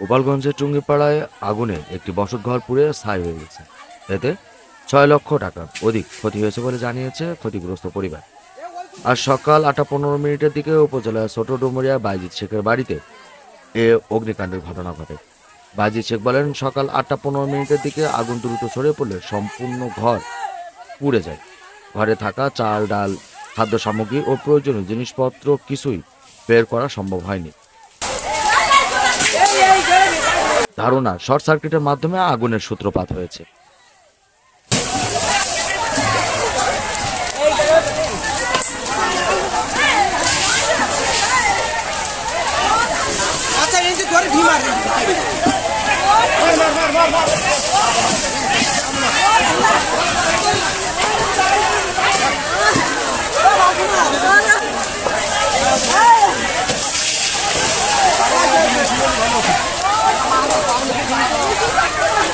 গোপালগঞ্জের টুঙ্গিপাড়ায় আগুনে একটি বসতঘর পুড়ে ছাই হয়ে গেছে। এতে ছয় লক্ষ টাকা অধিক ক্ষতি হয়েছে বলে জানিয়েছে ক্ষতিগ্রস্ত পরিবার। আর সকাল আটটা পনেরো মিনিটের দিকে উপজেলার ছোট ডুমুরিয়া বাইজিৎ শেখের বাড়িতে এ অগ্নিকাণ্ডের ঘটনা ঘটে। বাইজিৎ শেখ বলেন, সকাল আটটা পনেরো মিনিটের দিকে আগুন দ্রুত ছড়িয়ে পড়লে সম্পূর্ণ ঘর পুড়ে যায়। ঘরে থাকা চাল, ডাল খাদ্য সামগ্রী ও প্রয়োজনীয় জিনিসপত্র কিছুই বের করা সম্ভব হয়নি। ধারণা শর্ট সার্কিটের মাধ্যমে আগুনের সূত্রপাত হয়েছে। আচ্ছা এই যে ঘরে ঢি মারবে